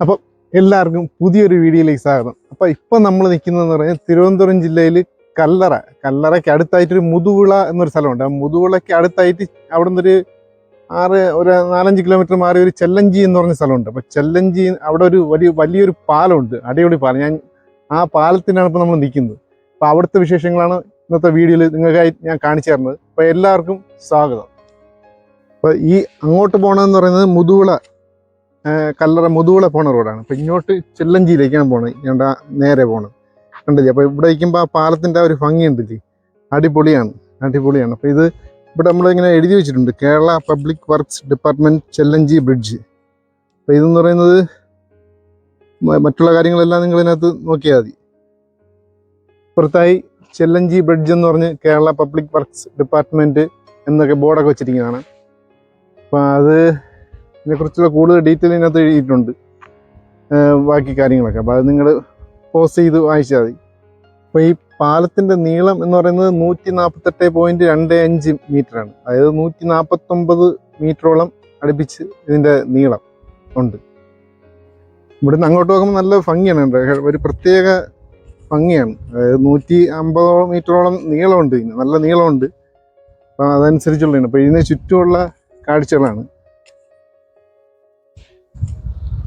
അപ്പം എല്ലാവർക്കും പുതിയൊരു വീഡിയോയിലേക്ക് സ്വാഗതം. അപ്പം ഇപ്പം നമ്മൾ നിൽക്കുന്നതെന്ന് പറഞ്ഞാൽ തിരുവനന്തപുരം ജില്ലയിൽ കല്ലറ. കല്ലറയ്ക്ക് അടുത്തായിട്ടൊരു മുതുവിള എന്നൊരു സ്ഥലമുണ്ട്. ആ മുതുവിളയ്ക്ക് അടുത്തായിട്ട് അവിടെ നിന്നൊരു ആറ് ഒരു നാലഞ്ച് കിലോമീറ്റർ മാറി ഒരു ചെല്ലഞ്ചി എന്ന് പറഞ്ഞ സ്ഥലമുണ്ട്. അപ്പം ചെല്ലഞ്ചി അവിടെ ഒരു വലിയ വലിയൊരു പാലമുണ്ട്. അടിപൊളി പാലം. ഞാൻ ആ പാലത്തിനാണ് ഇപ്പോൾ നമ്മൾ നിൽക്കുന്നത് അപ്പോൾ അവിടുത്തെ വിശേഷങ്ങളാണ് ഇന്നത്തെ വീഡിയോയിൽ നിങ്ങൾക്കായി ഞാൻ കാണിച്ചു തരുന്നത്. അപ്പോൾ എല്ലാവർക്കും സ്വാഗതം. അപ്പോൾ ഈ അങ്ങോട്ട് പോകണമെന്ന് പറയുന്നത് മുതുവിള ആ, കല്ലറ മുതുകുള പോണ റോഡാണ്. അപ്പോൾ ഇങ്ങോട്ട് ചെല്ലഞ്ചിയിലേക്കാണ് പോണത്. ഞാൻ നേരെ പോണത്. കണ്ടില്ലേ? അപ്പോൾ ഇവിടെ ഇരിക്കുമ്പോൾ ആ പാലത്തിന്റെ ആ ഒരു ഉണ്ടല്ലേ അടിപൊളിയാണ്. അടിപൊളിയാണ്. അപ്പോൾ ഇത് ഇവിടെ നമ്മളിങ്ങനെ എഴുതി വെച്ചിട്ടുണ്ട്. Kerala public works department Chellanchi bridge. അപ്പോൾ ഇതെന്ന് പറയുന്നത് മറ്റുള്ള കാര്യങ്ങളെല്ലാം നിങ്ങൾ ഇതിനകത്ത് നോക്കിയാൽ മതി. പുറത്തായി ചെല്ലഞ്ചി ബ്രിഡ്ജ് എന്ന് പറഞ്ഞ് കേരള പബ്ലിക് വർക്ക്സ് ഡിപ്പാർട്ട്മെന്റ് എന്നൊക്കെ ബോർഡൊക്കെ വെച്ചിരിക്കുന്നതാണ്. അപ്പോൾ അത് ഇതിനെക്കുറിച്ചുള്ള കൂടുതൽ ഡീറ്റെയിൽ ഇതിനകത്ത് എഴുതിയിട്ടുണ്ട്. ബാക്കി കാര്യങ്ങളൊക്കെ. അപ്പോൾ അത് നിങ്ങൾ പോസ്റ്റ് ചെയ്ത് വായിച്ചാൽ മതി. അപ്പോൾ ഈ പാലത്തിന്റെ നീളം എന്ന് പറയുന്നത് നൂറ്റി നാൽപ്പത്തെട്ട് പോയിന്റ് രണ്ട് അഞ്ച് മീറ്ററാണ്. അതായത് നൂറ്റി നാൽപ്പത്തൊമ്പത് മീറ്ററോളം അടുപ്പിച്ച് ഇതിന്റെ നീളം ഉണ്ട്. ഇവിടെ നിന്ന് അങ്ങോട്ട് നോക്കുമ്പോൾ നല്ല ഭംഗിയാണ്. ഒരു പ്രത്യേക ഭംഗിയാണ്. അതായത് നൂറ്റി അമ്പതോളം മീറ്ററോളം നീളമുണ്ട് ഇതിന്. നല്ല നീളമുണ്ട്. അപ്പോൾ അതനുസരിച്ചുള്ളതാണ്. അപ്പോൾ ഇതിന് ചുറ്റുമുള്ള കാഴ്ചകളാണ്.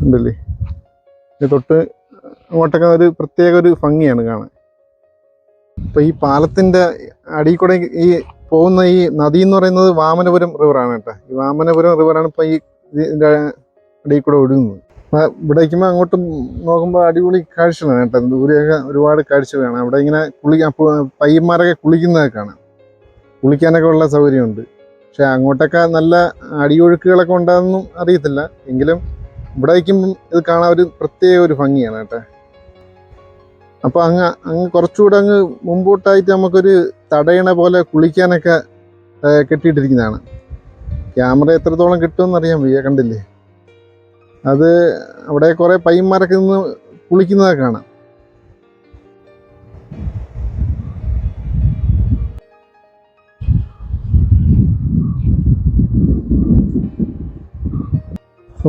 ഉണ്ടല്ലേ? ഇത് തൊട്ട് അങ്ങോട്ടൊക്കെ ഒരു പ്രത്യേക ഒരു ഭംഗിയാണ് കാണാൻ. അപ്പോൾ ഈ പാലത്തിന്റെ അടിയിൽ കൂടെ ഈ പോകുന്ന ഈ നദി എന്ന് പറയുന്നത് വാമനപുരം റിവറാണ് കേട്ടോ. ഈ വാമനപുരം റിവറാണ് ഇപ്പോൾ ഈ ഇതിന്റെ അടിയിൽ കൂടെ ഒഴുകുന്നത് ഇവിടെ ഇരിക്കുമ്പോൾ അങ്ങോട്ട് നോക്കുമ്പോൾ അടിപൊളി കാഴ്ചകളാണ് കേട്ടോ. ദൂരെയൊക്കെ ഒരുപാട് കാഴ്ചകളാണ്. അവിടെ ഇങ്ങനെ കുളി പയ്യന്മാരൊക്കെ കുളിക്കുന്നതൊക്കെ കാണാം. കുളിക്കാനൊക്കെ ഉള്ള സൗകര്യമുണ്ട്. പക്ഷേ അങ്ങോട്ടൊക്കെ നല്ല അടിയൊഴുക്കുകളൊക്കെ ഉണ്ടാകുന്നു അറിയത്തില്ല. എങ്കിലും ഇവിടെ വയ്ക്കുമ്പം ഇത് കാണാൻ ഒരു പ്രത്യേക ഒരു ഭംഗിയാണ് കേട്ടെ. അപ്പോൾ അങ്ങ് അങ്ങ് കുറച്ചുകൂടെ അങ്ങ് മുമ്പോട്ടായിട്ട് നമുക്കൊരു തടയണ പോലെ കുളിക്കാനൊക്കെ കെട്ടിയിട്ടിരിക്കുന്നതാണ്. ക്യാമറ എത്രത്തോളം കിട്ടുമെന്ന് അറിയാൻ വയ്യ കണ്ടില്ലേ? അത് അവിടെ കുറേ പയ്യന്മാരൊക്കെ നിന്ന് കുളിക്കുന്നതൊക്കെ കാണാം.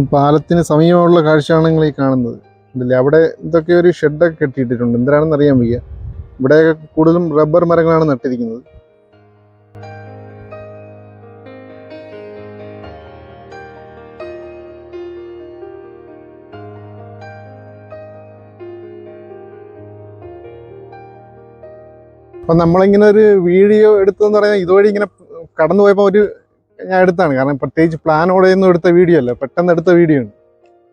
പാലത്തിന് സമീപമുള്ള കാഴ്ചയാണ് നിങ്ങൾ ഈ കാണുന്നത്. അവിടെ ഇതൊക്കെ ഒരു ഷെഡൊക്കെ കെട്ടിയിട്ടിട്ടുണ്ട്. എന്തിനാണെന്ന് അറിയാൻ വയ്യ. ഇവിടെയൊക്കെ കൂടുതലും റബ്ബർ മരങ്ങളാണ് നട്ടിരിക്കുന്നത്. അപ്പം നമ്മളിങ്ങനെ ഒരു വീഡിയോ എടുത്തതെന്ന് പറയാൻ ഇതുവഴി ഇങ്ങനെ കടന്നു പോയപ്പോൾ ഒരു ഞാൻ എടുത്താണ്. കാരണം പ്രത്യേകിച്ച് പ്ലാനോടെ ഒന്നും എടുത്ത വീഡിയോ അല്ല. പെട്ടെന്ന് എടുത്ത വീഡിയോ ആണ്.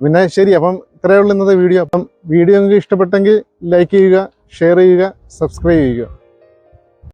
പിന്നെ ശരി അപ്പം ഇത്രയേ ഉള്ളൂ ഇന്നത്തെ വീഡിയോ അപ്പം വീഡിയോ നിങ്ങൾക്ക് ഇഷ്ടപ്പെട്ടെങ്കിൽ ലൈക്ക് ചെയ്യുക ഷെയർ ചെയ്യുക സബ്സ്ക്രൈബ് ചെയ്യുക.